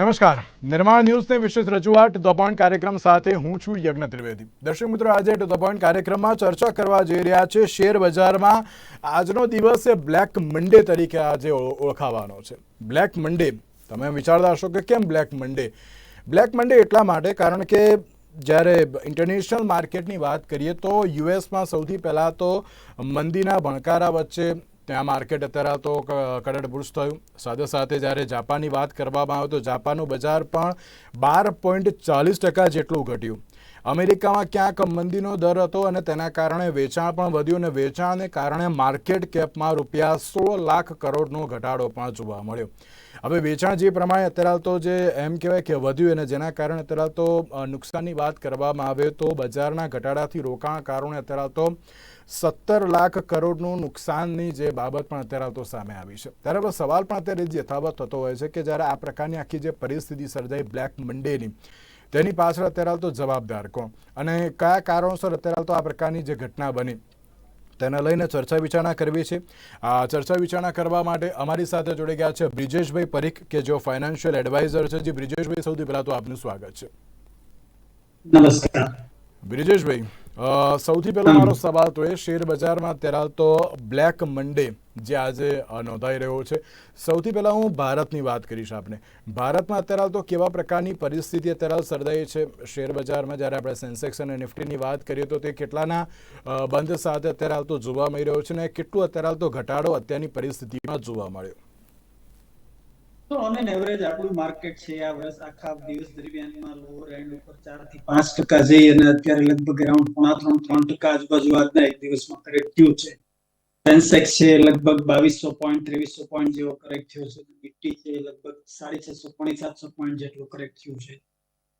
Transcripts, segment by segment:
નમસ્કાર. નિર્માણ ન્યૂઝની વિશેષ રજૂઆત ધ પોઈન્ટ કાર્યક્રમ સાથે હું છું યજ્ઞ ત્રિવેદી. દર્શક મિત્રો, આજે ધ પોઈન્ટ કાર્યક્રમમાં ચર્ચા કરવા જઈ રહ્યા છે શેર બજારમાં. આજનો દિવસ એ બ્લેક મંડે તરીકે આજે ઓળખાવાનો છે. બ્લેક મંડે, તમે વિચારતા હશો કે કેમ બ્લેક મંડે? બ્લેક મંડે એટલા માટે કારણ કે જ્યારે ઇન્ટરનેશનલ માર્કેટની વાત કરીએ તો યુએસમાં સૌથી પહેલાં તો મંદીના ભણકારા વચ્ચે ત્યાં માર્કેટ અત્યારે તો કડડબુર્જ થયું. સાથે સાથે જ્યારે જાપાનની વાત કરવામાં આવે તો જાપાનનું બજાર પણ બાર પોઈન્ટ ચાલીસ ટકા જેટલું ઘટ્યું. અમેરિકામાં ક્યાંક મંદીનો દર હતો અને તેના કારણે વેચાણ પણ વધ્યું અને વેચાણને કારણે માર્કેટ કેપમાં રૂપિયા સોળ લાખ કરોડનો ઘટાડો પણ જોવા મળ્યો. હવે વેચાણ જે પ્રમાણે અત્યારે તો જે એમ કહેવાય કે વધ્યું અને જેના કારણે અત્યારે તો નુકસાનની વાત કરવામાં આવે તો બજારના ઘટાડાથી રોકાણકારોને અત્યારે તો સત્તર લાખ કરોડનું નુકસાનની જે બાબત પણ અત્યારે તો સામે આવી છે. ત્યારે સવાલ પણ અત્યારે જ યથાવત થતો હોય છે કે જ્યારે આ પ્રકારની આખી જે પરિસ્થિતિ સર્જાઈ બ્લેક મંડેની તેની પાછળ અત્યારે તો જવાબદાર કોણ? અને કયા કારણોસર અત્યારે તો આ પ્રકારની જે ઘટના બની? તેને લઈને ચર્ચા વિચારણા કરવી છે. આ ચર્ચા વિચારણા કરવા માટે અમારી સાથે જોડે ગયા છે બ્રિજેશભાઈ પરીખ કે જેઓ ફાઇનાન્શિયલ એડવાઇઝર છે. જે બ્રિજેશભાઈ સૌથી પહેલા તો આપનું સ્વાગત છે. નમસ્કાર. બ્રિજેશભાઈ સૌથી પહેલો મારો સવાલ તો એ શેર બજારમાં અત્યારે તો બ્લેક મંડે જે આજે નોંધાઈ રહ્યો છે. સૌથી પહેલા હું ભારતની વાત કરીશ આપને. ભારતમાં અત્યારે તો કેવા પ્રકારની પરિસ્થિતિ અત્યારે સર્જાઈ છે? શેર બજારમાં જ્યારે આપણે સેન્સેક્સ અને નિફ્ટીની વાત કરીએ તો તે કેટલાના બંધ સાથે અત્યારે હાલ તો જોવા મળી રહ્યો છે અને કેટલું અત્યારે હાલ તો ઘટાડો અત્યારની પરિસ્થિતિમાં જોવા મળ્યો? તો ઓન એન એવરેજ આપણું માર્કેટ છે આ વર્ષ આખા દિવસ દરમિયાનમાં લોઅર એન્ડ ઉપર ચારથી પાંચ ટકા જઈ અને અત્યારે લગભગ અરાઉન્ડ પોણા ત્રણ ત્રણ ટકા આજુબાજુ આજના એક દિવસમાં કરેક્ટ થયું છે. સેન્સેક્સ છે લગભગ બાવીસો પોઈન્ટ ત્રેવીસો પોઈન્ટ જેવો કરેક્ટ થયો છે. નિફ્ટી છે લગભગ સાડી છસો પોણી સાતસો પોઈન્ટ જેટલું કરેક્ટ થયું છે.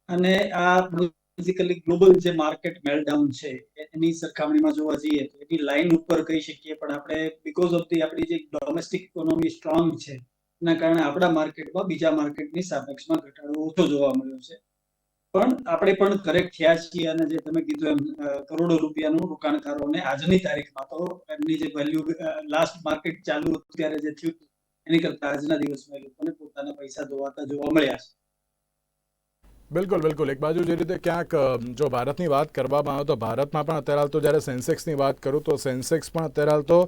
અને આ બેઝિકલી ગ્લોબલ જે માર્કેટ મેલડાઉન છે, એની સરખામણીમાં જોવા જઈએ તો એની લાઈન ઉપર કહી શકીએ, પણ આપણે બીકોઝ ઓફ ધી આપણી જે ડોમેસ્ટિક ઇકોનોમી સ્ટ્રોંગ છે એના કારણે આપણા માર્કેટમાં બીજા માર્કેટની સાપેક્ષમાં ઘટાડો ઓછો જોવા મળ્યો છે. પણ આપણે પણ કરેક્ટ થયા છીએ અને જે તમે કીધું એમ કરોડો રૂપિયાનું રોકાણકારોને આજની તારીખમાં તો એમની જે વેલ્યુ લાસ્ટ માર્કેટ ચાલુ અત્યારે જે થયું એની કરતા આજના દિવસમાં એ લોકોને પોતાના પૈસા ધોવાતા જોવા મળ્યા છે. બિલકુલ બિલકુલ. એક બાજુ જે રીતે ક્યાંક જો ભારતની વાત કરવામાં આવે તો ભારતમાં પણ અત્યારે હાલ તો જ્યારે સેન્સેક્સની વાત કરું તો સેન્સેક્સ પણ અત્યારે હાલ તો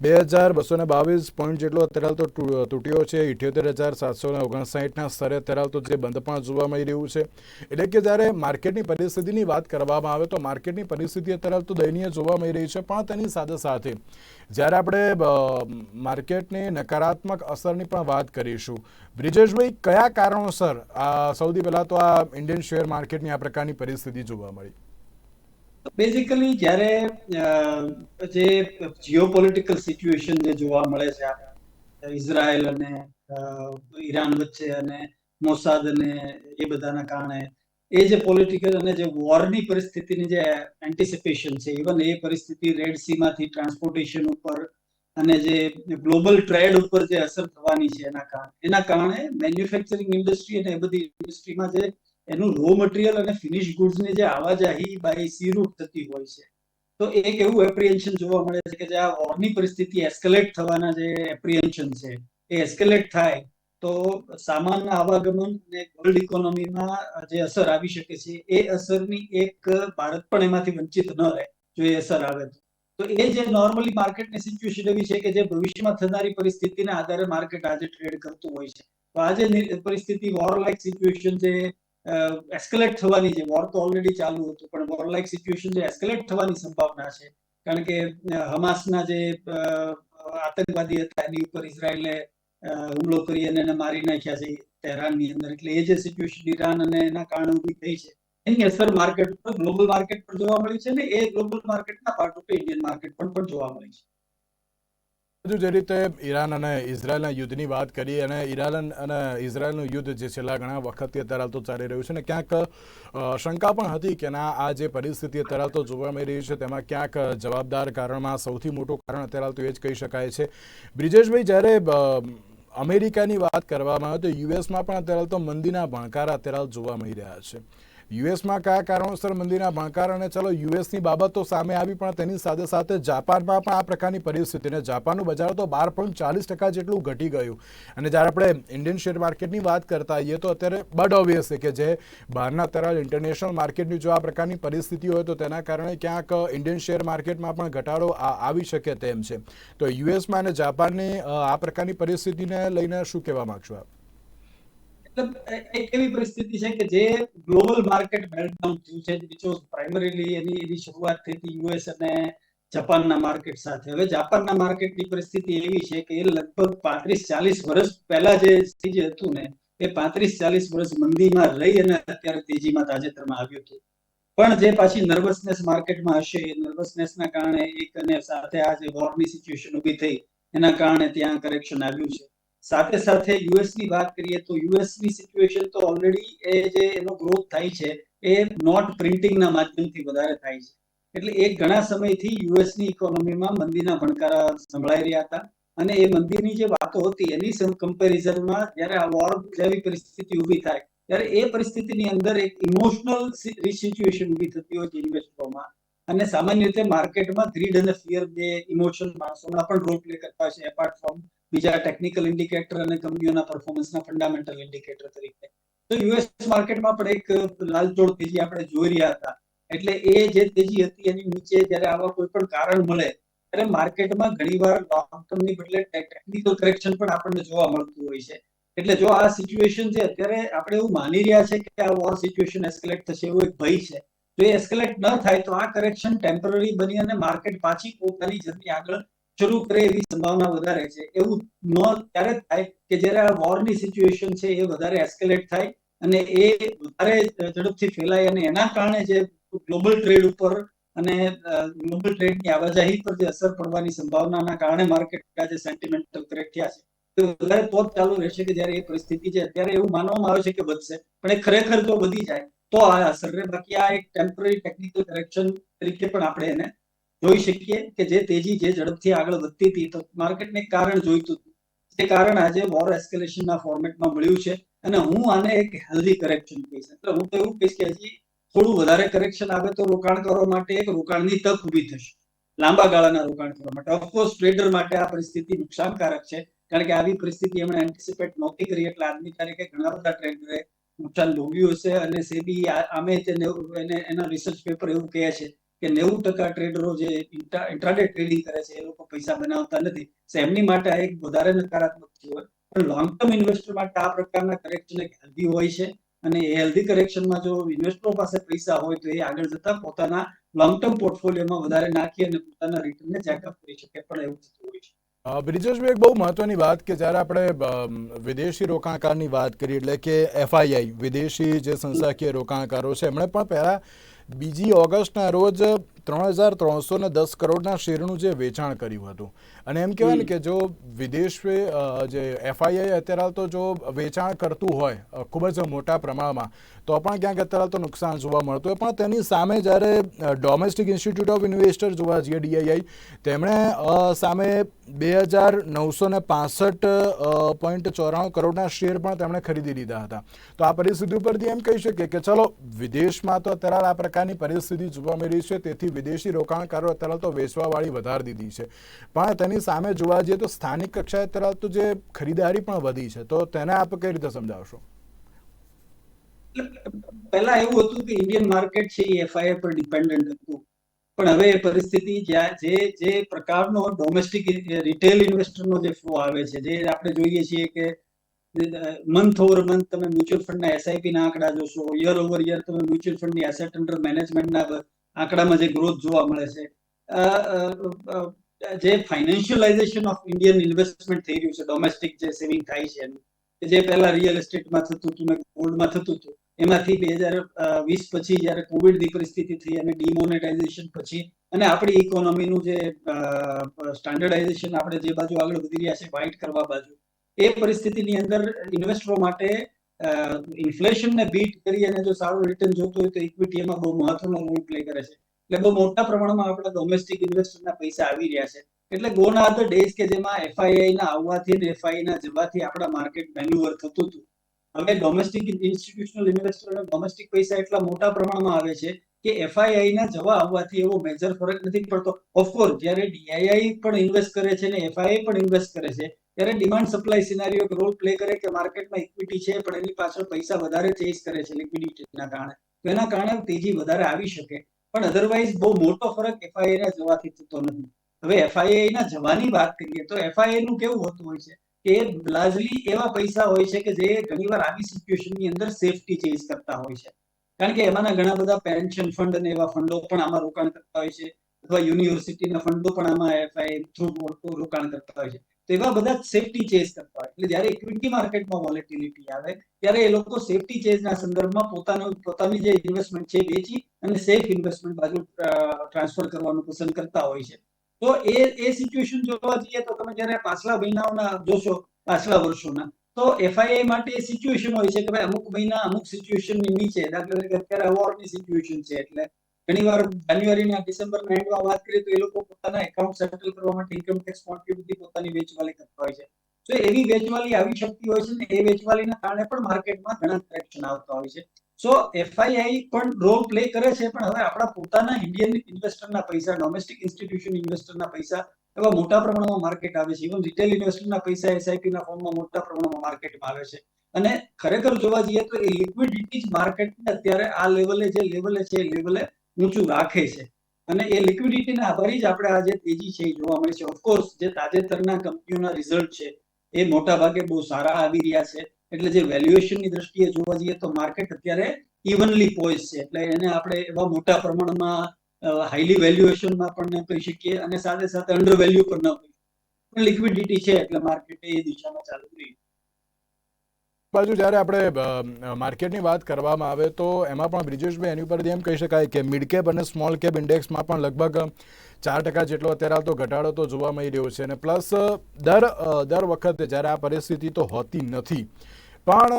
બે હજાર બસો ને બાવીસ પોઈન્ટ જેટલો અત્યારે તો તૂટ્યો છે. ઇઠ્યોતેર હજાર સાતસો ને ઓગણસાઠના સ્તરે અત્યારે તો જે બંધ પણ જોવા મળી રહ્યું છે. એટલે કે જ્યારે માર્કેટની પરિસ્થિતિની વાત કરવામાં આવે તો માર્કેટની પરિસ્થિતિ અત્યારે તો દયનીય જોવા મળી રહી છે, પણ તેની સાથે સાથે જ્યારે આપણે માર્કેટની નકારાત્મક અસરની પણ વાત કરીશું. બ્રિજેશભાઈ, કયા કારણોસર આ સૌથી પહેલા તો આ ઇન્ડિયન શેર માર્કેટની આ પ્રકારની પરિસ્થિતિ જોવા મળી? બેઝિકલી જ્યારે જે જીઓપોલિટિકલ સિચ્યુએશન જે જોવા મળે છે ઇઝરાયલ અને ઈરાન વચ્ચે અને મોસાદ અને એ બધાના કારણે, એ જે પોલિટિકલ અને જે વોરની પરિસ્થિતિની જે એન્ટિસિપેશન છે ઇવન એ પરિસ્થિતિ રેડ સીમાંથી ટ્રાન્સપોર્ટેશન ઉપર અને જે ગ્લોબલ ટ્રેડ ઉપર જે અસર થવાની છે એના કારણે એના કારણે મેન્યુફેક્ચરિંગ ઇન્ડસ્ટ્રી અને એ બધી ઇન્ડસ્ટ્રીમાં જે એનું રો મટીરિયલ અને ફિનિશ ગુડ્સની જે આવાજાહી બાય સીરૂટ થતી હોય છે. તો એક એવું એપ્રિએન્શન જોવા મળે છે કે જે આ વોરની પરિસ્થિતિ એસ્કેલેટ થવાના જે એપ્રિએન્શન છે, એ એસ્કેલેટ થાય તો સામાનના આવાગમન અને વર્લ્ડ ઇકોનોમીમાં જે અસર આવી શકે છે, એ અસરની એક ભારત પણ એમાંથી વંચિત ન રહે જો એ અસર આવે તો. એ જે નોર્મલી માર્કેટની સિચ્યુએશન એવી છે કે જે ભવિષ્યમાં થનારી પરિસ્થિતિના આધારે માર્કેટ આજે ટ્રેડ કરતું હોય છે. તો આજે પરિસ્થિતિ વોર લાઇક સિચ્યુએશન જે એસ્કેલેટ થવાની છે. વોર તો ઓલરેડી ચાલુ હતું, પણ વોર લાઇક સિચ્યુએશન જે એસ્કેલેટ થવાની સંભાવના છે. કારણ કે હમાસના જે આતંકવાદી હતા, એની ઉપર ઇઝરાયલે હુમલો કરી અને એને મારી નાખ્યા છે તેહરાનની અંદર. એટલે એ જે સિચ્યુએશન ઈરાન અને એના કારણે ઊભી થઈ છે, એની અસર માર્કેટ પર ગ્લોબલ માર્કેટ પર જોવા મળી છે ને એ ગ્લોબલ માર્કેટના પાર્ટ રૂપે ઇન્ડિયન માર્કેટ પર પણ જોવા મળી છે. જે રીતે ઈરાન અને ઇઝરાયલના યુદ્ધની વાત કરી અને ઈરાન અને ઇઝરાયલનું યુદ્ધ જે છેલ્લા ઘણા વખતથી અત્યારે હાલ તો ચાલી રહ્યું છે અને ક્યાંક શંકા પણ હતી કે ના, આ જે પરિસ્થિતિ અત્યારે હાલ તો જોવા મળી રહી છે તેમાં ક્યાંક જવાબદાર કારણમાં સૌથી મોટું કારણ અત્યારે હાલ તો એ જ કહી શકાય છે. બ્રિજેશભાઈ, જ્યારે અમેરિકાની વાત કરવામાં આવે તો યુએસમાં પણ અત્યારે હાલ તો મંદીના ભણકારા અત્યારે હાલ જોવા મળી રહ્યા છે. યુએસમાં કયા કારણોસર મંદીના ભણકાર અને ચલો યુએસની બાબતો સામે આવી, પણ તેની સાથે સાથે જાપાનમાં પણ આ પ્રકારની પરિસ્થિતિ અને જાપાનનું બજાર તો બાર પોઈન્ટ ચાલીસ ટકા જેટલું ઘટી ગયું. અને જ્યારે આપણે ઇન્ડિયન શેર માર્કેટની વાત કરતા હોઈએ તો અત્યારે બડ ઓબ્વિયસ છે કે જે બહારના તરાલ ઇન્ટરનેશનલ માર્કેટની જો આ પ્રકારની પરિસ્થિતિ હોય, તો તેના કારણે ક્યાંક ઇન્ડિયન શેર માર્કેટમાં પણ ઘટાડો આવી શકે તેમ છે. તો યુએસમાં અને જાપાનની આ પ્રકારની પરિસ્થિતિને લઈને શું કહેવા માગશો આપ? એક એવી પરિસ્થિતિ છે કે જે ગ્લોબલ માર્કેટ મેલ્ટડાઉન થયું છે વિચ વોઝ પ્રાઇમરીલી એની એની શરૂઆત થઈ હતી યુએસ અને જાપાનના માર્કેટ સાથે. હવે જાપાનના માર્કેટની પરિસ્થિતિ એવી છે કે એ લગભગ પાંત્રીસ ચાલીસ વર્ષ પહેલા જે સ્થિતિ હતું ને, એ પાંત્રીસ ચાલીસ વર્ષ મંદીમાં રહી અને અત્યારે તેજીમાં તાજેતરમાં આવ્યું હતું. પણ જે પાછી નર્વસનેસ માર્કેટમાં હશે, એ નર્વસનેસના કારણે એક અને સાથે આ જે વોરની સિચ્યુએશન ઊભી થઈ, એના કારણે ત્યાં કરેક્શન આવ્યું છે. સાથે સાથે યુએસની વાત કરીએ તો યુએસની સિચ્યુએશન તો ઓલરેડી એ જે એનો ગ્રોથ થાય છે, એ નોટ પ્રિન્ટિંગના માધ્યમથી વધારે થાય છે. એટલે એ ઘણા સમયથી યુએસની ઇકોનોમીમાં મંદીના ભણકારા સંભળાઈ રહ્યા હતા અને એ મંદીની જે વાતો હતી એની કમ્પેરિઝનમાં જ્યારે આ વોર જેવી પરિસ્થિતિ ઊભી થાય, ત્યારે એ પરિસ્થિતિની અંદર એક ઇમોશનલ સિચ્યુએશન ઊભી થતી હોય છે ઇન્વેસ્ટરોમાં અને સામાન્ય રીતે માર્કેટમાં ગ્રીડ અને ફિયર બે ઇમોશન માણસોના પણ રોલ પ્લે કરતા હોય છે એપાર્ટ ફ્રોમ બીજા ટેકનિકલ ઇન્ડિકેટર અને કંપનીઓના પરફોર્મન્સના ફંડામેન્ટલ ઇન્ડિકેટર તરીકે. તો યુએસ માર્કેટમાં પણ એક લાલચોળ તેજી આપણે જોઈ રહ્યા હતા. એટલે એ જે તેજી હતી એની નીચે જ્યારે આવા કોઈ પણ કારણ મળે, ત્યારે માર્કેટમાં ઘણીવાર લોંગ ટર્મની બદલે ટેકનિકલ કરેક્શન પણ આપણને જોવા મળતું હોય છે. એટલે જો આ સિચ્યુએશન છે, અત્યારે આપણે એવું માની રહ્યા છે કે આ વોર સિચ્યુએશન એસ્કેલેટ થશે એવો એક ભય છે. જો એ એસ્કેલેટ ન થાય તો આ કરેક્શન ટેમ્પરરી બની અને માર્કેટ પાછી પોતાની જર્ની આગળ શરૂ કરે એવી સંભાવના વધારે છે. એવું ન ત્યારે જ થાય કે જ્યારે આ વોરની સિચ્યુએશન છે એ વધારે એસ્કેલેટ થાય અને એ વધારે ઝડપથી ફેલાય અને એના કારણે જે ગ્લોબલ ટ્રેડ ઉપર અને ગ્લોબલ ટ્રેડની આવાજાહી પર જે અસર પડવાની સંભાવનાના કારણે માર્કેટ આજે સેન્ટિમેન્ટલ ક્રેક થયા છે, તો વધારે તો જ ચાલુ રહેશે કે જ્યારે એ પરિસ્થિતિ છે. અત્યારે એવું માનવામાં આવે છે કે વધશે, પણ એ ખરેખર તો વધી જાય. તો આ અસર બાકી આ એક ટેમ્પરરી ટેકનિકલ કરેક્શન તરીકે પણ આપણે એને જોઈ શકીએ કે જે તેજી જે ઝડપથી આગળ વધતી હતી તો માર્કેટને કારણ જોઈતું હતું. કારણ આજે વોર એસ્કેલેશનના ફોર્મેટમાં મળ્યું છે અને હું આને એક હેલ્ધી કરેક્શન કહીશ. એટલે હું તો એવું કહીશ કે હજી થોડું વધારે કરેક્શન આવે તો રોકાણકારો માટે એક રોકાણની તક ઊભી થશે. લાંબા ગાળાના રોકાણ કરવા માટે. ઓફકોર્સ ટ્રેડર માટે આ પરિસ્થિતિ નુકસાનકારક છે, કારણ કે આવી પરિસ્થિતિ એમણે એન્ટિસિપેટ નહોતી કરી, એટલે આજની તારીખે ઘણા બધા ટ્રેડરે નુકસાન ભોગ્યું હશે અને સેબી આમે તે એને એના રિસર્ચ પેપર એવું કહે છે કે નેવું ટકા ટ્રેડરો જે ઇન્ટ્રાડે ટ્રેડિંગ કરે છે, એ લોકો પૈસા બનાવતા નથી. એમની માટે એક વધારે નકારાત્મક હોય પણ લોંગ ટર્મ ઇન્વેસ્ટર માટે આ પ્રકારના કરેક્શન એક હેલ્ધી હોય છે. અને એ હેલ્ધી કરેક્શનમાં જો ઇન્વેસ્ટરો પાસે પૈસા હોય તો એ આગળ જતા પોતાના લોંગ ટર્મ પોર્ટફોલિયોમાં વધારે નાખી અને પોતાના રિટર્નને ચેકઅપ કરી શકે. પણ એવું થતું હોય છે. બ્રિજેશભાઈ, એક બહુ મહત્વની વાત કે જ્યારે આપણે વિદેશી રોકાણકારની વાત કરીએ, એટલે કે એફઆઈઆઈ વિદેશી જે સંસ્થાકીય રોકાણકારો છે, એમણે પણ પહેલાં બીજી ઓગસ્ટના રોજ ત્રણ હજાર ત્રણસો ને દસ કરોડના શેરનું જે વેચાણ કર્યું હતું. અને એમ કહેવાય ને કે જો વિદેશ જે એફઆઈઆઈ અત્યારે તો જો વેચાણ કરતું હોય ખૂબ જ મોટા પ્રમાણમાં તો પણ ક્યાંક અત્યારે તો નુકસાન જોવા મળતું હોય. પણ તેની સામે જ્યારે ડોમેસ્ટિક ઇન્સ્ટિટ્યૂટ ઓફ ઇન્વેસ્ટર જોવા જઈએ ડીઆઈઆઈ તેમણે સામે બે હજાર નવસો ને પાસઠ પોઈન્ટ ચોરાણું કરોડના શેર પણ તેમણે ખરીદી લીધા હતા. તો આ પરિસ્થિતિ ઉપરથી એમ કહી શકીએ કે ચલો વિદેશમાં તો અત્યારે આ પ્રકારની પરિસ્થિતિ જોવા મળી છે તેથી વિદેશી રોકાણકારો અત્યારે તો વેચવાવાળી વધારી દીધી છે. પણ તેની સામે જોવા જઈએ તો સ્થાનિક કક્ષાએ અત્યારે તો જે ખરીદારી પણ વધી છે. તો તેને આપ કઈ રીતે સમજાવશો? પહેલા એવું હતું કે ઇન્ડિયન માર્કેટ છે એ એફઆઈઆર પર ડિપેન્ડન્ટ હતું. પણ હવે એ પરિસ્થિતિ જ્યાં જે જે પ્રકારનો ડોમેસ્ટિક રિટેલ ઇન્વેસ્ટરનો જે ફ્લો આવે છે, જે આપણે જોઈએ છીએ કે મંથ ઓવર મંથ તમે મ્યુચ્યુઅલ ફંડના એસઆઈપી ના આંકડા જોશો યર ઓવર યર તમે મ્યુચ્યુઅલ ફંડની એસેટ અંડર મેનેજમેન્ટના આંકડામાં જે ગ્રોથ જોવા મળે છે. જે ફાઇનાન્શિયલાઇઝેશન ઓફ ઇન્ડિયન ઇન્વેસ્ટમેન્ટ થઈ રહ્યું છે ડોમેસ્ટિક જે સેવિંગ થાય છે જે પહેલા રિયલ એસ્ટેટમાં થતું હતું ને ગોલ્ડમાં થતું હતું, એમાંથી બે હજાર વીસ પછી જયારે કોવિડની પરિસ્થિતિ થઈ અને ડિમોનેટાઇઝેશન પછી અને આપણી ઇકોનોમીનું જે સ્ટાન્ડર્ડાઇઝેશન આપણે જે બાજુ આગળ વધી રહ્યા છે વ્હાઇટ કરવા બાજુ, એ પરિસ્થિતિની અંદર ઇન્વેસ્ટરો માટે ઇન્ફ્લેશનને બીટ કરી અને જો સારું રિટર્ન જોતું હોય તો ઇક્વિટી એમાં બહુ મહત્વનો રોલ પ્લે કરે છે. એટલે બહુ મોટા પ્રમાણમાં આપણા ડોમેસ્ટિક ઇન્વેસ્ટરના પૈસા આવી રહ્યા છે. એટલે ગોન આર ધ ડેઝ કે જેમાં એફઆઈઆઈ ના આવવાથી ને એફઆઈ ના જવાથી આપણા માર્કેટ મેન્યુઅર થતું હતું. હવે ડોમેસ્ટિક ઇન્સ્ટિટ્યુશનલ ઇન્વેસ્ટર ડોમેસ્ટિક પૈસા એટલા મોટા પ્રમાણમાં આવે છે કે એફઆઈઆઈ ના જવા આવવાથી એવો મેજર ફરક નથી પડતો. ઓફકોર્સ જ્યારે ડીઆઈઆઈ પણ ઇન્વેસ્ટ કરે છે ને એફઆઈઆઈ પણ ઇન્વેસ્ટ કરે છે ત્યારે demand supply scenario role play કરે કે માર્કેટમાં ઇક્વિટી છે, પણ એની પાછળ પૈસા વધારે ચેસ કરે છે લિક્વિડિટીના કારણે. તો એના કારણે તેજી વધારે આવી શકે. પણ અધરવાઇઝ બહુ મોટો ફરક એફઆઈઆઈ જવાથી થતો નથી. હવે એફઆઈઆઈ ના જવાની વાત કરીએ તો એફઆઈઆઈ નું કેવું હોતું હોય છે કે લાર્જલી એવા પૈસા હોય છે કે જે ઘણીવાર આવી સિચ્યુએશનની અંદર સેફટી ચેઝ કરતા હોય છે. કારણ કે એમાંના ઘણા બધા પેન્શન ફંડ અને એવા ફંડો પણ આમાં રોકાણ કરતા હોય છે. અથવા યુનિવર્સિટીના ફંડો પણ આમાં એફઆઈ થ્રુ રોકાણ કરતા હોય છે. તો બધા સેફટી ચેઝ કરતા હોય. એટલે જ્યારે ઇક્વિટી માર્કેટમાં વોલેટિલિટી આવે, ત્યારે એ લોકો સેફટી ચેઝના સંદર્ભમાં પોતાનો, પોતાની જે ઇન્વેસ્ટમેન્ટ છે વેચી અને સેફ ઇન્વેસ્ટમેન્ટ બાજુ ટ્રાન્સફર કરવાનું પસંદ કરતા હોય છે. તો એ એ સિચ્યુએશન જોવા જઈએ તો તમે જ્યારે પાછલા મહિનાઓના જોશો, પાછલા વર્ષોના, તો એફઆઈઆઈ માટે સિચ્યુએશન હોય છે કે ભાઈ અમુક મહિના અમુક સિચ્યુએશનની નીચે, દાખલા તરીકે અત્યારે વોરની સિચ્યુએશન છે એટલે ઘણીવાર જાન્યુઆરીના ડિસેમ્બરના એન્ડમાં વાત કરીએ તો એ લોકો પોતાના એકાઉન્ટ સેટલ કરવા માટે ઇન્કમ ટેક્સ ઓફ પોતાની વેચવાલી કરતા હોય છે. તો એવી વેચવાલી આવી શકતી હોય છે ને એ વેચવાલીના કારણે પણ માર્કેટમાં ઘણા ટ્રેક્શન આવતા હોય છે. સો એફઆઈઆઈ પણ રોલ પ્લે કરે છે, પણ હવે આપણા પોતાના ઇન્ડિયન ઇન્વેસ્ટરના પૈસા ડોમેસ્ટિક ઇન્સ્ટિટ્યુશન ઇન્વેસ્ટરના પૈસા એવા મોટા પ્રમાણમાં માર્કેટ આવે છે. ઇવન રિટેલ ઇન્વેસ્ટરના પૈસા એસઆઈપી ના ફોર્મમાં મોટા પ્રમાણમાં માર્કેટમાં આવે છે. અને ખરેખર જોવા જઈએ તો એ લિક્વિડિટી જ માર્કેટને અત્યારે આ લેવલે જે લેવલે છે, એ લેવલે ઊંચું રાખે છે. અને એ લિક્વિડિટીના આભારી જ આપણે આજે તેજી છે એ જોવા મળે છે. ઓફકોર્સ જે તાજેતરના કંપનીઓના રિઝલ્ટ છે, એ મોટા ભાગે બહુ સારા આવી રહ્યા છે. એટલે જે વેલ્યુએશનની દ્રષ્ટિએ જોવા જઈએ તો માર્કેટ અત્યારે ઇવનલી પોઈઝ છે. એટલે એને આપણે એવા મોટા પ્રમાણમાં હાઈલી વેલ્યુએશનમાં પણ કહી શકીએ અને સાથે સાથે અંડર વેલ્યુ પણ ન કહી પણ લિક્વિડિટી છે એટલે માર્કેટ એ દિશામાં ચાલુ રહી બાજુ જ્યારે આપણે માર્કેટની વાત કરવામાં આવે તો એમાં પણ બ્રિજેશભાઈ એની ઉપર એમ કહી શકાય કે મિડ કેપ અને સ્મોલ કેપ ઇન્ડેક્સમાં પણ લગભગ ચાર ટકા જેટલો અત્યારે આવતો ઘટાડો તો જોવા મળી રહ્યો છે. અને પ્લસ દર દર વખતે જ્યારે આ પરિસ્થિતિ તો હોતી નથી પણ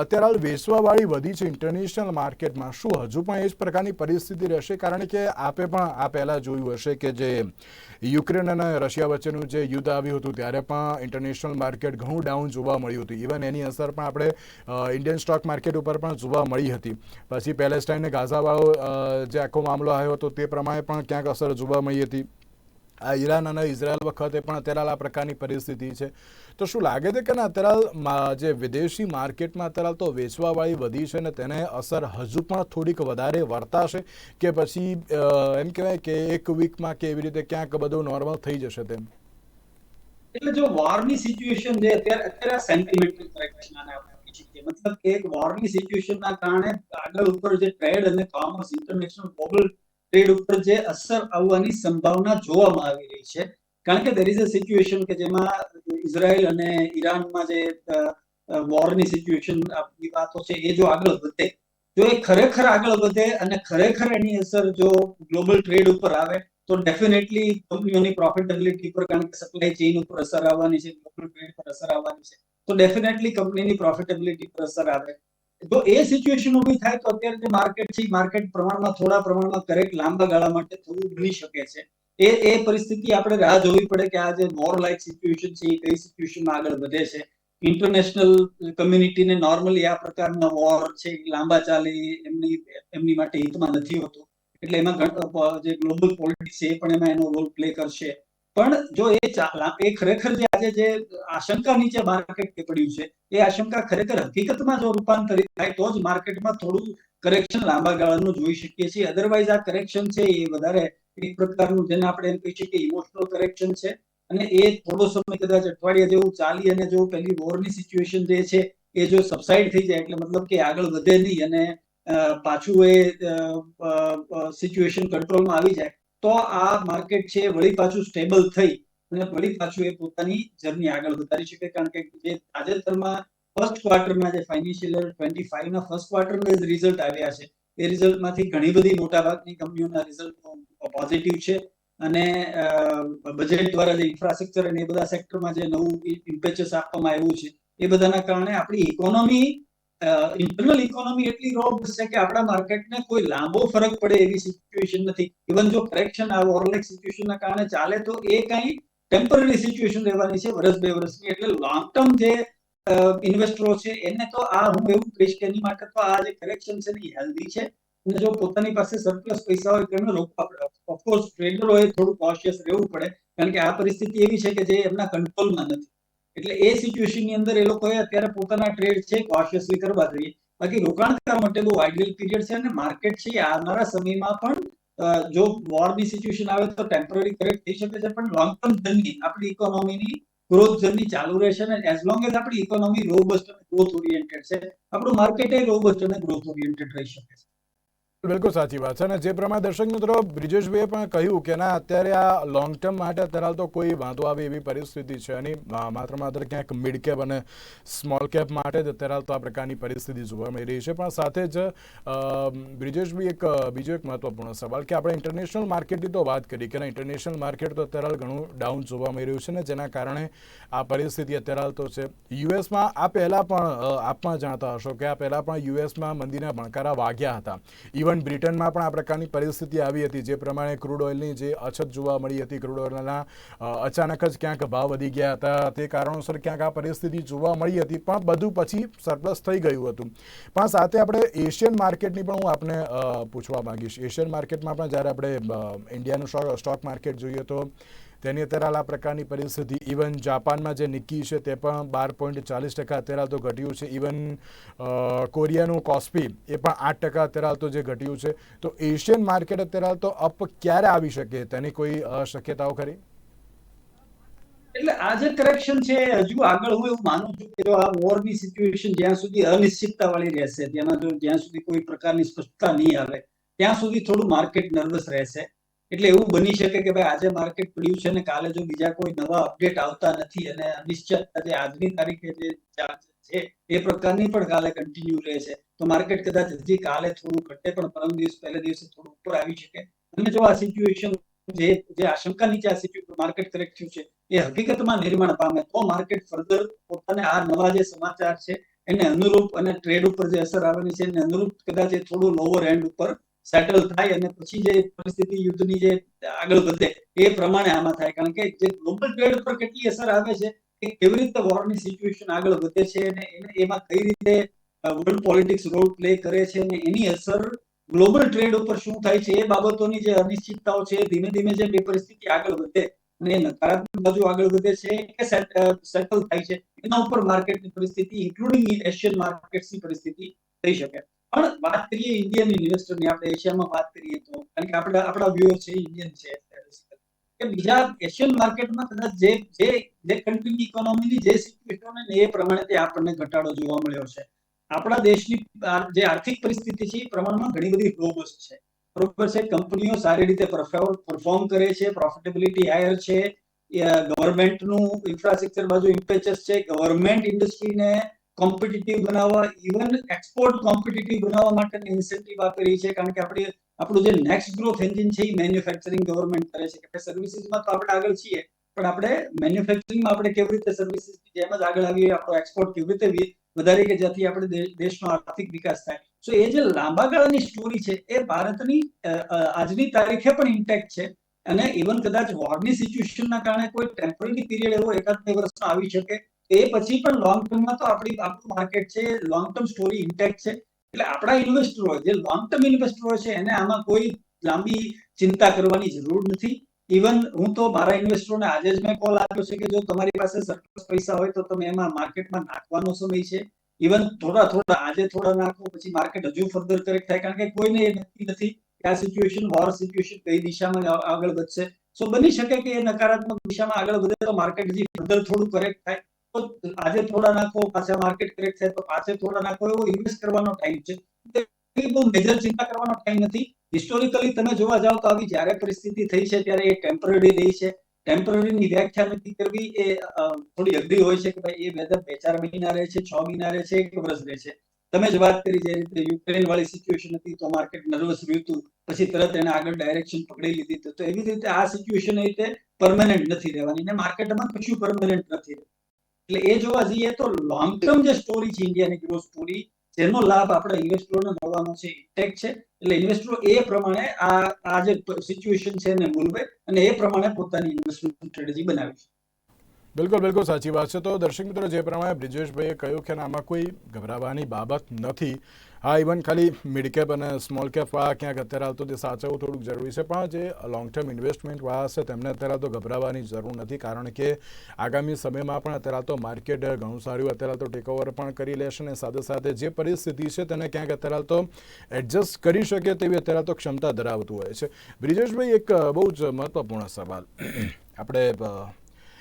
અત્યારે હાલ વેચવાવાળી વધી છે ઇન્ટરનેશનલ માર્કેટમાં શું હજુ પણ એ જ પ્રકારની પરિસ્થિતિ રહેશે? કારણ કે આપે પણ આ પહેલાં જોયું હશે કે જે યુક્રેન અને રશિયા વચ્ચેનું જે યુદ્ધ આવ્યું હતું, ત્યારે પણ ઇન્ટરનેશનલ માર્કેટ ઘણું ડાઉન જોવા મળ્યું હતું. ઇવન એની અસર પણ આપણે ઇન્ડિયન સ્ટોક માર્કેટ ઉપર પણ જોવા મળી હતી. પછી પેલેસ્ટાઇન અને ગાઝાવાળો જે આખો મામલો આવ્યો હતો, તે પ્રમાણે પણ ક્યાંક અસર જોવા મળી હતી. આ ઈરાન અને ઇઝરાયલ વખતે પણ અત્યારે આ પ્રકારની પરિસ્થિતિ છે. તો શું લાગે છે કે અત્યારે જે વિદેશી માર્કેટમાં અત્યારે તો વેચવાવાળી વધી છે ને તેને અસર હજુ પણ થોડીક વધારે વર્તાશે કે પછી એમ કહેવાય કે એક વીકમાં કે એવી રીતે ક્યાંક બધું નોર્મલ થઈ જશે તેમ? એટલે જો વોરની સિચ્યુએશન જે અત્યારે અત્યારે સેન્ટિમેન્ટલ કરેક્શન આને મતલબ કે એક વોરની સિચ્યુએશનના કારણે આગળ ઉપર જે ટ્રેડ અને કોમર્સ ઇન્ટરનેશનલ ગ્લોબલ ટ્રેડ ઉપર જે અસર આવવાની સંભાવના જોવામાં આવી રહી છે. કારણ કે દેર ઇઝ અ સિચ્યુએશન કે જેમાં ઇઝરાયલ અને ઈરાનમાં જે વોરની સિચ્યુએશન વાતો છે એ જો આગળ વધે, જો એ ખરેખર આગળ વધે અને ખરેખર એની અસર જો ગ્લોબલ ટ્રેડ ઉપર આવે, તો ડેફિનેટલી કંપનીઓની પ્રોફિટેબિલિટી પર કારણ કે સપ્લાય ચેઇન ઉપર અસર આવવાની છે ગ્લોબલ ટ્રેડ પર અસર આવવાની છે, તો ડેફિનેટલી કંપનીની પ્રોફિટેબિલિટી પર અસર આવે. તો એ સિચ્યુએશન ઊભી થાય તો અત્યારે જે માર્કેટ છે માર્કેટ પ્રમાણમાં, થોડા પ્રમાણમાં કરેક્ટ લાંબા ગાળા માટે થવું બની શકે છે. એ એ પરિસ્થિતિ આપણે રાહ જોવી પડે કે આ જે મોર લાઈક સિચ્યુએશન છે, એ કઈ સિચ્યુએશનમાં આગળ વધે છે. ઇન્ટરનેશનલ કમ્યુનિટીને નોર્મલી આ પ્રકારના વોર છે લાંબા ચાલે, એમની એમની માટે હિતમાં નથી હોતું. એટલે એમાં જે ગ્લોબલ પોલિટિક્સ છે, એ પણ એમાં એનો રોલ પ્લે કરશે. પણ જો એ એ ખરેખર જે આજે જે આશંકા નીચે માર્કેટ પડ્યું છે, એ આશંકા ખરેખર હકીકતમાં જો રૂપાંતરિત થાય, તો જ માર્કેટમાં થોડું કરેક્શન લાંબા ગાળાનું જોઈ શકીએ છીએ. અધરવાઇઝ આ કરેક્શન છે એ વધારે એક પ્રકારનું જેને આપણે એમ કહી શકીએ ઇમોશનલ કરેક્શન છે. અને એ થોડો સમય કદાચ અઠવાડિયા જેવું ચાલી અને જો પેલી વોરની સિચ્યુએશન જે છે, એ જો સબસાઇડ થઈ જાય, એટલે મતલબ કે આગળ વધે નહીં અને પાછું એ સિચ્યુએશન કંટ્રોલમાં આવી જાય તો આ માર્કેટ છે વળી પાછું સ્ટેબલ થઈ અને વળી પાછું એ પોતાની જર્ની આગળ વધારી શકે કારણ કે જે તાજેતરમાં ફર્સ્ટ ક્વાર્ટરના જે ફાઇનાન્શિયલ યર ટ્વેન્ટી ફાઈવ ના ફર્સ્ટ ક્વાર્ટરના રિઝલ્ટ આવ્યા છે. એ રિઝલ્ટમાંથી ઘણી બધી મોટા ભાગની કંપનીઓના રિઝલ્ટ પોઝિટિવ છે અને બજેટ દ્વારા જે ઇન્ફ્રાસ્ટ્રક્ચર અને એ બધા સેક્ટરમાં જે નવું ઇમ્પેચસ આપવામાં આવ્યું છે એ બધાના કારણે આપણી ઇકોનોમી ઇન્ટરનલ ઇકોનોમી એટલી રોબ્ડ છે કે આપણા માર્કેટને કોઈ લાંબો ફરક પડે એવી સિચ્યુએશન નથી. ઇવન જો કરેક્શન આ વોરલેક સિચ્યુએશનના કારણે ચાલે, તો એ કઈ ટેમ્પરરી સિચ્યુએશન રહેવાની છે વર્ષ બે વર્ષની એટલે લોંગ ટર્મ જે ઇન્વેસ્ટરો છે, એને તો આ હું એવું કહીશ કે એની માટે તો આ જે કરેક્શન છે એ હેલ્ધી છે. અને જો પોતાની પાસે સરપ્લસ પૈસા હોય તો એમને ઓફકોર્સ ટ્રેડરોએ થોડું કોશિયસ રહેવું પડે. કારણ કે આ પરિસ્થિતિ એવી છે કે જે એમના કંટ્રોલમાં નથી. એટલે એ સિચ્યુએશનની અંદર એ લોકોએ અત્યારે પોતાના ટ્રેડ છે કોશિયસલી કરવા જોઈએ. બાકી રોકાણ કરવા માટે બહુ આઈડિયલ પીરિયડ છે અને માર્કેટ છે આવનારા સમયમાં પણ જો વોરની સિચ્યુએશન આવે તો ટેમ્પરરી કરેક્ટ થઈ શકે છે, પણ લોંગ ટર્મ જર્ની આપણી ઇકોનોમીની ગ્રોથ જર્ની ચાલુ રહેશે અને એઝ લોંગ એઝ આપણી ઇકોનોમી રોબસ્ટ અને ગ્રોથ ઓરિએન્ટેડ છે, આપણું માર્કેટ એ રોબસ્ટ અને ગ્રોથ ઓરિએન્ટેડ રહી શકે છે. બિલકુલ સાચી વાત છે. અને જે પ્રમાણે દર્શક મિત્રો બ્રિજેશભાઈએ પણ કહ્યું કે ના, અત્યારે આ લોંગ ટર્મ માટે અત્યારે તો કોઈ વાંધો આવે એવી પરિસ્થિતિ છે અને માત્ર માત્ર ક્યાંક મિડ કેપ અને સ્મોલ કેપ માટે જ અત્યારે તો આ પ્રકારની પરિસ્થિતિ જોવા મળી રહી છે. પણ સાથે જ બ્રિજેશભાઈ એક, બીજો એક મહત્વપૂર્ણ સવાલ કે આપણે ઇન્ટરનેશનલ માર્કેટની તો વાત કરી કે ઇન્ટરનેશનલ માર્કેટ તો અત્યારે ઘણું ડાઉન જોવા મળી રહ્યું છે ને જેના કારણે આ પરિસ્થિતિ અત્યારે તો છે. યુએસમાં આ પહેલાં પણ આપમાં આપ જાણતા હશો કે આ પહેલાં પણ યુએસમાં મંદીના ભણકારા વાગ્યા હતા. ઇવન બ્રિટનમાં પણ આ પ્રકારની પરિસ્થિતિ આવી હતી. જે પ્રમાણે ક્રૂડ ઓઇલની જે અછત જોવા મળી હતી, ક્રૂડ ઓઇલના અચાનક જ ક્યાંક ભાવ વધી ગયા હતા. તે કારણોસર ક્યાંક આ પરિસ્થિતિ જોવા મળી હતી, પણ બધું પછી સરપ્લસ થઈ ગયું હતું. પણ સાથે આપણે એશિયન માર્કેટની પણ હું આપને પૂછવા માંગીશ. એશિયન માર્કેટમાં પણ જ્યારે આપણે ઇન્ડિયાનું સ્ટોક માર્કેટ જોઈએ તો તેની અત્યારે હાલ આ પ્રકારની પરિસ્થિતિ. ઇવન જાપાનમાં જે નિક્કી છે તે પણ બાર પોઈન્ટ ચાલીસ ટકા અત્યારે તો ઘટ્યું છે. ઇવન કોરિયાનું કોસ્પી એ પણ આઠ ટકા અત્યારે તો જે ઘટ્યું છે. તો એશિયન માર્કેટ અત્યારે તો અપ ક્યારે આવી શકે? તેની કોઈ શક્યતાઓ ખરી? એટલે આ જે કરેક્શન છે, હજુ આગળ હું એવું માનું છું કે જો આ વોરની સિચ્યુએશન જ્યાં સુધી અનિશ્ચિતતા વાળી રહેશે, તેમાં જો જ્યાં સુધી કોઈ પ્રકારની સ્પષ્ટતા નહીં આવે, ત્યાં સુધી થોડું માર્કેટ નર્વસ રહેશે. એટલે એવું બની શકે કે ભાઈ આજે માર્કેટ પડ્યું છે ને કાલે જો બીજા કોઈ નવા અપડેટ આવતા નથી અને અનિશ્ચિતતા જે આજની તારીખે જે છે, એ પ્રકારની પણ કાલે કન્ટિન્યુ રહે છે. તો માર્કેટ કદાચ હજી કાલે થોડું ઘટે પણ પરમ દિવસ પહેલા દિવસે થોડું ઉપર આવી શકે. અને જો આ સિચ્યુએશન જે જે આશંકા નીચે આ સિચ્યુએશન માર્કેટ કરેક્ટ થયું છે, એ હકીકતમાં નિર્માણ પામે તો માર્કેટ ફર્ધર પોતાને આ નવા જે સમાચાર છે, એને અનુરૂપ અને ટ્રેડ ઉપર જે અસર આવવાની છે, એને અનુરૂપ કદાચ એ થોડું લોઅર એન્ડ ઉપર સેટલ થાય અને પછી જે પરિસ્થિતિ યુદ્ધની જે આગળ વધે એ પ્રમાણે આમાં થાય. કારણ કે જે ગ્લોબલ ટ્રેડ ઉપર કેટલી અસર આવે છે કે કેવી રીતે વોરની સિચ્યુએશન આગળ વધે છે અને એમાં કઈ રીતે વર્લ્ડ પોલિટિક્સ રોલ પ્લે કરે છે અને એની અસર ગ્લોબલ ટ્રેડ ઉપર શું થાય છે એ બાબતોની જે અનિશ્ચિતતાઓ છે, ધીમે ધીમે જે પરિસ્થિતિ આગળ વધે અને નકારાત્મક બાજુ આગળ વધે છે કે સેટલ થાય છે, એના ઉપર માર્કેટની પરિસ્થિતિ ઇન્ક્લુડિંગ એશિયન માર્કેટ્સની પરિસ્થિતિ થઈ શકે. પણ વાત કરીએ ઇન્ડિયન ઇન્વેસ્ટરની આપણે એશિયામાં વાત કરીએ તો, કારણ કે આપણા આપણા વ્યુઅર છે ઇન્ડિયન છે કે બીજા એશિયન માર્કેટમાં કદાચ જે જે જે કન્ટ્રીની ઇકોનોમીની જે સિચ્યુએશન એ પ્રમાણે તે આપણને ઘટાડો જોવા મળ્યો છે. આપણા દેશની જે આર્થિક પરિસ્થિતિ છે, એ પ્રમાણમાં ઘણી બધી રોબસ્ટ છે. બરોબર છે? કંપનીઓ સારી રીતે પરફોર્મ કરે છે પ્રોફિટેબિલિટી હાયર છે. ગવર્મેન્ટનું ઇન્ફ્રાસ્ટ્રક્ચર બાજુ ઇમ્પેચસ છે. ગવર્મેન્ટ ઇન્ડસ્ટ્રીને કોમ્પિટિટિવ બનાવવા ઇવન એક્સપોર્ટ કોમ્પિટિટિવ બનાવવા માટેની ઇન્સેન્ટિવ આપી રહી છે. કારણ કે આપણી, આપણું જે નેક્સ્ટ ગ્રોથ એન્જિન છે એ મેન્યુફેક્ચરિંગ ગવર્મેન્ટ કરે છે. કે સર્વિસીસમાં તો આપણે આગળ છીએ, પણ આપણે મેન્યુફેક્ચરિંગમાં આપણે કેવી રીતે સર્વિસીસ જેમ જ આગળ આવીએ, આપણો એક્સપોર્ટ કેવી રીતે વધારે કે જેથી આપણે દેશનો આર્થિક વિકાસ થાય. સો એ જે લાંબા ગાળાની સ્ટોરી છે, એ ભારતની આજની તારીખે પણ ઇન્ટેક્ટ છે. અને ઇવન કદાચ વોરની સિચ્યુએશનના કારણે કોઈ ટેમ્પરરી પીરિયડ એવો એકાદ બે વર્ષમાં આવી શકે એ પછી પણ લોંગ ટર્મમાં તો આપણી, આપણું માર્કેટ છે લોંગ ટર્મ સ્ટોરી ઇન્ટેક્ટ છે. એટલે આપણા ઇન્વેસ્ટરો જે લોંગ ટર્મ ઇન્વેસ્ટરો છે, એને આમાં કોઈ લાંબી ચિંતા કરવાની જરૂર નથી. ઇવન હું તો મારા ઇન્વેસ્ટરોને આજે જ મેં કોલ આપ્યો છે કે જો તમારી પાસે સરપ્લસ પૈસા હોય તો તમે એમાં માર્કેટમાં નાખવાનો સમય છે. ઇવન થોડા થોડા, આજે થોડા નાખો, પછી માર્કેટ હજુ ફર્ધર કરેક્ટ થાય, કારણ કે કોઈને એ નક્કી નથી કે આ સિચ્યુએશન વોર સિચ્યુએશન કઈ દિશામાં આગળ વધશે. સો બની શકે કે એ નકારાત્મક દિશામાં આગળ વધે તો માર્કેટ હજી ફર્ધર થોડું કરેક્ટ થાય. આજે થોડા નાખો, પાછા માર્કેટ કરેક્ટ થાય તો પાછે થોડા નાખો, એવો ઇન્વેસ્ટ કરવાનો ટાઈમ છે. બહુ મેજર ચિંતા કરવાનો ટાઈમ નથી. હિસ્ટોરિકલી તમે જોવા જાઓ તો આવી જ્યારે પરિસ્થિતિ થઈ છે ત્યારે એ ટેમ્પરરી રહી છે. ટેમ્પરરીની વ્યાખ્યા નક્કી કરવી એ થોડી અઘરી હોય છે કે ભાઈ એ વેધર બે, ચાર મહિના રહે છે, છ મહિના રહે છે, એક વર્ષ રહે છે. તમે જ વાત કરી જે રીતે યુક્રેન વાળી સિચ્યુએશન હતી તો માર્કેટ નર્વસ રહ્યું હતું. પછી તરત એને આગળ ડાયરેક્શન પકડી લીધી તો એવી રીતે આ સિચ્યુએશન એ રીતે પરમાનન્ટ નથી રહેવાની ને માર્કેટમાં કશું પરમાનન્ટ નથી એટલે એ જોવા જઈએ તો લોંગ ટર્મ જે સ્ટોરી છે ઇન્ડિયાની ગ્રોથ સ્ટોરી જેનો લાભ આપણે ઇન્વેસ્ટરોને મળવાનો છે ઇન્ટેક છે. એટલે ઇન્વેસ્ટરો એ પ્રમાણે આ આ જે સિચ્યુએશન છે એને મૂલવે અને એ પ્રમાણે પોતાની ઇન્વેસ્ટમેન્ટ સ્ટ્રેટેજી બનાવી છે. બિલકુલ બિલકુલ સાચી વાત છે. તો દર્શક મિત્રો, જે પ્રમાણે બ્રિજેશભાઈએ કહ્યું કે આમાં કોઈ ગભરાવાની બાબત નથી. હા ઇવન ખાલી મિડ કેપ અને સ્મોલ કેપ વાળા ક્યાંક અત્યારે હાલ તો તે સાચવવું થોડુંક જરૂરી છે, પણ જે લોંગ ટર્મ ઇન્વેસ્ટમેન્ટ વાળા છે તેમને અત્યારે તો ગભરાવાની જરૂર નથી, કારણ કે આગામી સમયમાં પણ અત્યારે તો માર્કેટ ઘણું સારું અત્યારે તો ટેકઓવર પણ કરી લેશે અને સાથે સાથે જે પરિસ્થિતિ છે તેને ક્યાંક અત્યારે તો એડજસ્ટ કરી શકે તેવી અત્યારે તો ક્ષમતા ધરાવતું હોય છે. બ્રિજેશભાઈ, એક બહુ જ મહત્વપૂર્ણ સવાલ. આપણે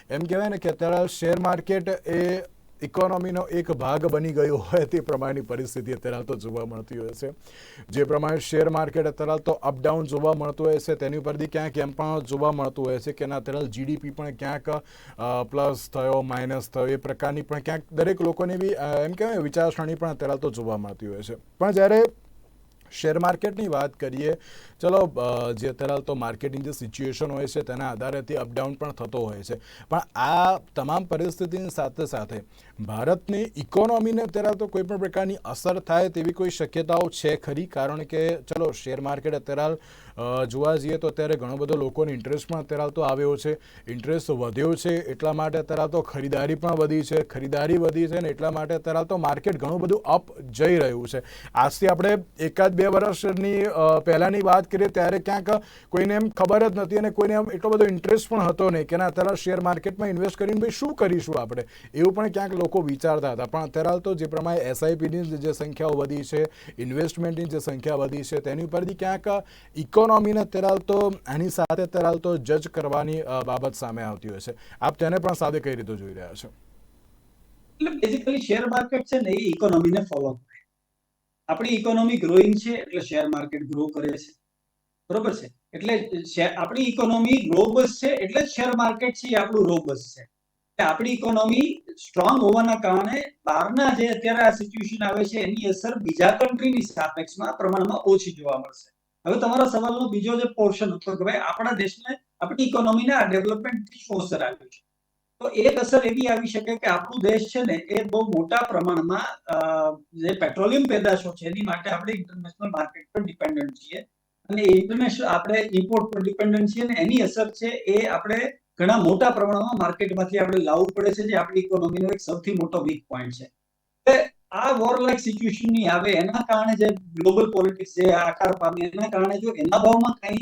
એમ કહેવાય ને કે અત્યારે શેર માર્કેટ એ ઇકોનોમીનો એક ભાગ બની ગયો હોય તે પ્રમાણેની પરિસ્થિતિ અત્યારે હાલ તો જોવા મળતી હોય છે. જે પ્રમાણે શેર માર્કેટ અત્યારે હાલ તો અપડાઉન જોવા મળતું હોય છે. તેની ઉપરથી ક્યાંક એમ પણ જોવા મળતું હોય છે કે ના, અત્યારે જીડીપી પણ ક્યાંક પ્લસ થયો માઇનસ થયો, એ પ્રકારની પણ ક્યાંક દરેક લોકોની બી એમ કહેવાય વિચારસરણી પણ અત્યારે હાલ તો જોવા મળતી હોય છે. પણ જ્યારે શેર માર્કેટની વાત કરીએ, ચલો જે અત્યારે તો માર્કેટની જે સિચ્યુએશન હોય છે તેના આધારેથી અપડાઉન પણ થતો હોય છે. પણ આ તમામ પરિસ્થિતિની સાથે સાથે ભારતની ઇકોનોમીને અત્યારે તો કોઈ પણ પ્રકારની અસર થાય તેવી કોઈ શક્યતાઓ છે ખરી? કારણ કે ચલો શેર માર્કેટ અત્યારે જોવા જઈએ તો અત્યારે ઘણો બધો લોકોનો ઇન્ટરેસ્ટ પણ અત્યારે તો આવ્યો છે. ઇન્ટરેસ્ટ વધ્યો છે, એટલા માટે અત્યારે તો ખરીદારી પણ વધી છે. ખરીદારી વધી છે ને એટલા માટે અત્યારે તો માર્કેટ ઘણું બધું અપ જઈ રહ્યું છે. આજથી આપણે એકાદ બે વર્ષની પહેલાંની વાત કરીએ ત્યારે ક્યાંક કોઈને એમ ખબર જ નથી અને કોઈને એમ એટલો બધો ઇન્ટરેસ્ટ પણ હતો નહીં કે અત્યારે શેર માર્કેટમાં ઇન્વેસ્ટ કરીને ભાઈ શું કરીશું આપણે? એવું પણ ક્યાંક લોકો વિચારતા હતા. પણ અત્યારે હાલ તો જે પ્રમાણે એસઆઈપીની જે સંખ્યાઓ વધી છે ઇન્વેસ્ટમેન્ટની જે સંખ્યા વધી છે, તેની ઉપરથી ક્યાંક ઇકોનોમીને અત્યારે હાલ તો આની સાથે અત્યારે હાલ તો જજ કરવાની બાબત સામે આવતી હોય છે. આપ તેને પણ સાથે કઈ રીતે જોઈ રહ્યા છો? એટલે બેઝિકલી શેર માર્કેટ છે ને એ ઇકોનોમીને ફોલો કરે. આપણી ઇકોનોમી ગ્રોઈંગ છે એટલે શેર માર્કેટ ગ્રો કરે છે. બરોબર છે? એટલે આપણી ઇકોનોમી રોબસ છે એટલે શેર માર્કેટ છે એ આપણું રોબસ છે. આપણી ઇકોનોમી સ્ટ્રોંગ હોવાના કારણે બહારના જે અત્યારે આ સિચ્યુએશન આવે છે, એની અસર બીજા કન્ટ્રીની સાપેક્ષમાં પ્રમાણમાં ઓછી જોવા મળશે. હવે તમારા સવાલનો બીજો જે પોર્શન હતો કે ભાઈ આપણા દેશને આપણી ઇકોનોમીને આ ડેવલપમેન્ટથી શું અસર આવ્યું છે. તો એક અસર એવી આવી શકે કે આપણું દેશ છે ને એ બહુ મોટા પ્રમાણમાં જે પેટ્રોલિયમ પેદાશો છે, એની માટે આપણે ઇન્ટરનેશનલ માર્કેટ પર ડિપેન્ડન્ટ છીએ. અને ઇન્ટરનેશનલ આપણે ઇમ્પોર્ટ પર ડિપેન્ડન્ટ છીએ અને એની અસર છે એ આપણે ઘણા મોટા પ્રમાણમાં માર્કેટમાંથી આપણે લાવવું પડે છે જે આપણી ઇકોનોમીનો એક સૌથી મોટો વીક પોઈન્ટ છે. આ વોર લાઈક સિચ્યુએશનની આવે એના કારણે જે ગ્લોબલ પોલિટિક્સ જે આકાર પામે એના કારણે જો એના ભાવમાં કઈ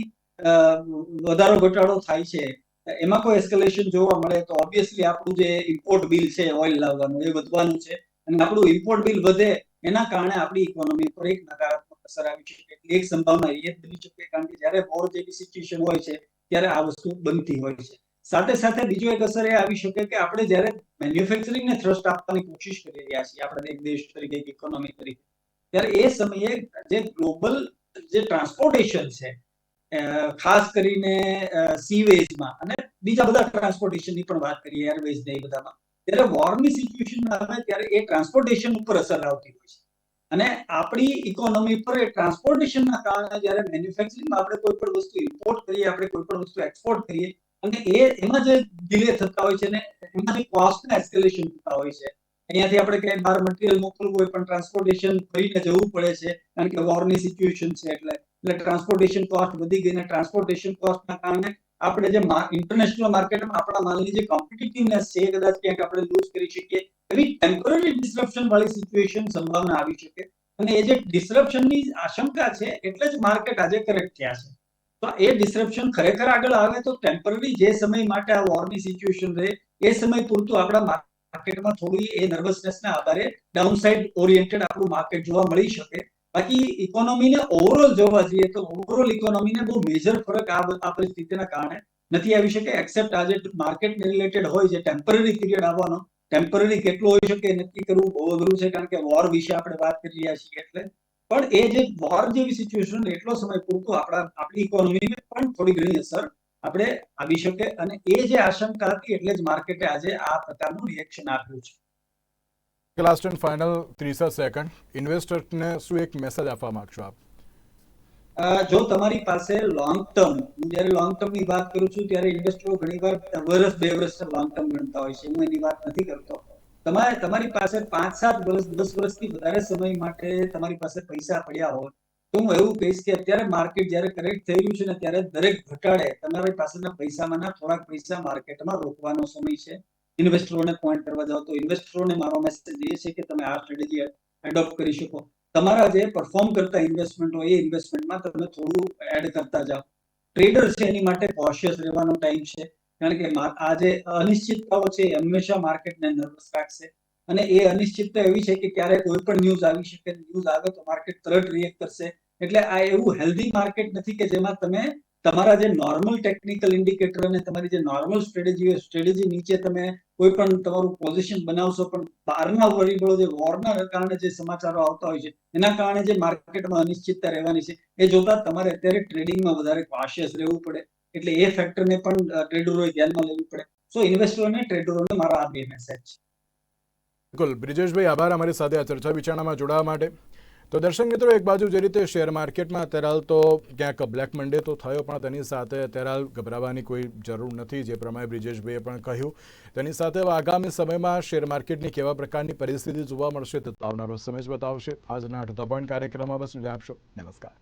વધારો ઘટાડો થાય છે, એમાં કોઈ એસ્કેલેશન જોવા મળે તો ઓબ્વિયસલી આપણું જે ઇમ્પોર્ટ બિલ છે ઓઇલ લાવવાનું, એ વધવાનું છે. અને આપણું ઇમ્પોર્ટ બિલ વધે એના કારણે આપણી ઇકોનોમી પર એક નકારાત્મક અસર આવી શકે. એક સંભાવના એ બની શકે. કારણ કે જ્યારે વોર જેવી સિચ્યુએશન હોય છે, ત્યારે આ વસ્તુ બનતી હોય છે. સાથે સાથે બીજો એક અસર એ આવી શકે કે આપણે જ્યારે મેન્યુફેક્ચરિંગ ને થ્રસ્ટ આપવાની કોશિશ કરી રહ્યા છીએ આપણે એક દેશ તરીકે, એક ઇકોનોમી તરીકે, ત્યારે એ સમયે જે ગ્લોબલ જે ટ્રાન્સપોર્ટેશન છે ખાસ કરીને સીવેજમાં અને બીજા બધા ટ્રાન્સપોર્ટેશનની પણ વાત કરીએ એરવેઝ ને એ બધામાં, ત્યારે વોરની સિચ્યુએશન આવે ત્યારે એ ટ્રાન્સપોર્ટેશન ઉપર અસર આવતી હોય છે. અને આપણી ઇકોનોમી પર એ ટ્રાન્સપોર્ટેશનના કારણે જ્યારે મેન્યુફેક્ચરિંગમાં આપણે કોઈ પણ વસ્તુ ઇમ્પોર્ટ કરીએ, આપણે કોઈ પણ વસ્તુ એક્સપોર્ટ કરીએ અને એ, એમાં જે ડિલે થતા હોય છે ને, એમાં જે કોસ્ટના એસ્કેલેશન થતા હોય છે. અહીંયાથી આપણે ક્યાંય બહાર મટીરિયલ મોકલવું હોય પણ ટ્રાન્સપોર્ટેશન કરીને જવું પડે છે, કારણ કે વોરની સિચ્યુએશન છે એટલે. એટલે ટ્રાન્સપોર્ટેશન કોસ્ટ વધી ગઈ ને ટ્રાન્સપોર્ટેશન કોસ્ટના કારણે આપણે જે ઇન્ટરનેશનલ માર્કેટમાં આપણા માલની જે કોમ્પિટિટિવનેસ છે એ કદાચ ક્યાંક આપણે લૂઝ કરી શકીએ. એવી ટેમ્પરરી ડિસ્ક્રપ્શન વાળી સિચ્યુએશન સંભાવના આવી શકે. અને એ જે ડિસ્રપ્શનની આશંકા છે, એટલે જ માર્કેટ આજે કરેક્ટ થયા છે. તો એ ડિસ્ટ્રપ્શન ખરેખર આગળ આવે તો ટેમ્પરરી જે સમય માટે આ વોરની સિચ્યુએશન રહે, એ સમય પૂરતું આપણા માર્કેટમાં થોડી એ નર્વસનેસના આધારે ડાઉનસાઇડ ઓરિએન્ટેડ આપણું માર્કેટ જોવા મળી શકે. બાકી ઇકોનોમીને ઓવરઓલ જોવા જઈએ તો ઓવરઓલ ઇકોનોમીને બહુ મેજર ફરક આ આ પરિસ્થિતિના કારણે નથી આવી શકે એક્સેપ્ટ આજે માર્કેટ રિલેટેડ હોય છે ટેમ્પરરી પીરિયડ આવવાનો. ટેમ્પરરી કેટલું હોઈ શકે નક્કી કરવું બહુ અઘરું છે, કારણ કે વોર વિશે આપણે વાત કરી રહ્યા છીએ એટલે. પણ એ જે વોર જેવી સિચ્યુએશન એટલો સમય પૂરતો આપણા આપણી ઇકોનોમીને પણ થોડી ઘણી અસર આપણે આવી શકે અને એ જે આશંકા હતી એટલે જ માર્કેટે આજે આ પ્રકારનું રિએક્શન આપ્યું છે. લાસ્ટ એન્ડ ફાઇનલ ત્રીસ સેકન્ડ ઇન્વેસ્ટરને શું એક મેસેજ આપવા માંગશો આપ? જો તમારી પાસે લોંગ ટર્મ હું જ્યારે લોંગ ટર્મની વાત કરું છું ત્યારે ઇન્વેસ્ટરો ઘણીવાર વર્ષ બે વર્ષ લોંગ ટર્મ ગણતા હોય છે. હું એની વાત નથી કરતો. તમારે તમારી પાસે પાંચ સાત વર્ષ, દસ વર્ષથી વધારે સમય માટે તમારી પાસે પૈસા પડ્યા હોય તો હું એવું કહીશ કે અત્યારે માર્કેટ જ્યારે કરેક્ટ થઈ રહ્યું છે ને ત્યારે દરેક ઘટાડે તમારી પાસેના પૈસામાંના થોડાક પૈસા માર્કેટમાં રોકવાનો સમય છે. ઇન્વેસ્ટરોને પોઈન્ટ કરવા જાઓ તો ઇન્વેસ્ટરોને મારો મેસેજ એ છે કે તમે આ સ્ટ્રેટેજી એડોપ્ટ કરી શકો. તમારા જે પરફોર્મ કરતા ઇન્વેસ્ટમેન્ટ હોય એ ઇન્વેસ્ટમેન્ટમાં તમે થોડું એડ કરતા જાઓ. ટ્રેડર છે એની માટે કોશિયસ રહેવાનો ટાઈમ છે. કારણ કે આ જે અનિશ્ચિતતાઓ છે એ હંમેશા માર્કેટને નર્વસ રાખશે. અને એ અનિશ્ચિતતા એવી છે કે ક્યારે કોઈ પણ ન્યૂઝ આવી શકે ન્યૂઝ આવે તો માર્કેટ તરત રિએક્ટ કરશે. એટલે આ એવું હેલ્ધી માર્કેટ નથી કે જેમાં તમે તમારા જે નોર્મલ ટેકનિકલ ઇન્ડિકેટર અને તમારી જે નોર્મલ સ્ટ્રેટેજી હોય સ્ટ્રેટેજી નીચે તમે કોઈ પણ તમારું પોઝિશન બનાવશો, પણ બહારના પરિબળો જે વોરના કારણે જે સમાચારો આવતા હોય છે, એના કારણે જે માર્કેટમાં અનિશ્ચિતતા રહેવાની છે, એ જોતા તમારે અત્યારે ટ્રેડિંગમાં વધારે કોશિયસ રહેવું પડે. એટલે એ ફેક્ટરને પણ ટ્રેડરોએ ધ્યાનમાં લેવું પડે. સો ઇન્વેસ્ટરોને ટ્રેડરોને મારા આ બે મેસેજ બિલકુલ. બ્રિજેશભાઈ, આભાર અમારી સાથે આ ચર્ચા વિચારણામાં જોડાવા માટે. તો દર્શક મિત્રો, એક બાજુ જે રીતે શેર માર્કેટમાં અત્યારે તો ક્યાંક બ્લેક મંડે તો થયો, પણ તેની સાથે અત્યારે ગભરાવાની કોઈ જરૂર નથી, જે પ્રમાણે બ્રિજેશભાઈએ પણ કહ્યું. તેની સાથે આગામી સમયમાં શેર માર્કેટની કેવા પ્રકારની પરિસ્થિતિ જોવા મળશે તે આવનારો સમય જ બતાવશે. આજના અઢતા પોઈન્ટ કાર્યક્રમમાં બસ આપશો. નમસ્કાર.